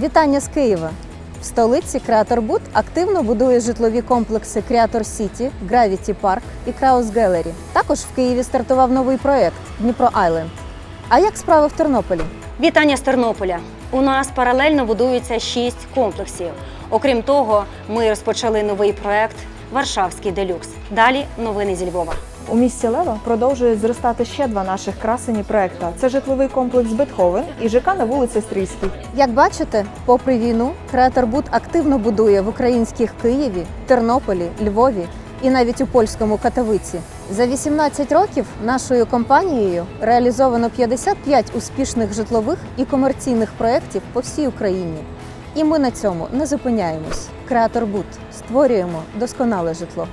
Вітання з Києва. В столиці Креатор Бут активно будує житлові комплекси Креатор Сіті, Gravity Park і Краус Gallery. Також в Києві стартував новий проект Дніпро Айленд. А як справи в Тернополі? Вітання з Тернополя. У нас паралельно будується шість комплексів. Окрім того, ми розпочали новий проект Варшавський делюкс. Далі новини зі Львова. У місті Лева продовжують зростати ще два наших красені проекта. Це житловий комплекс Бетховен і ЖК на вулиці Стрийській. Як бачите, попри війну, Креатор Бут активно будує в українських Києві, Тернополі, Львові і навіть у польському Катовиці. За 18 років нашою компанією реалізовано 55 успішних житлових і комерційних проєктів по всій Україні. І ми на цьому не зупиняємось. Креатор Бут створюємо досконале житло.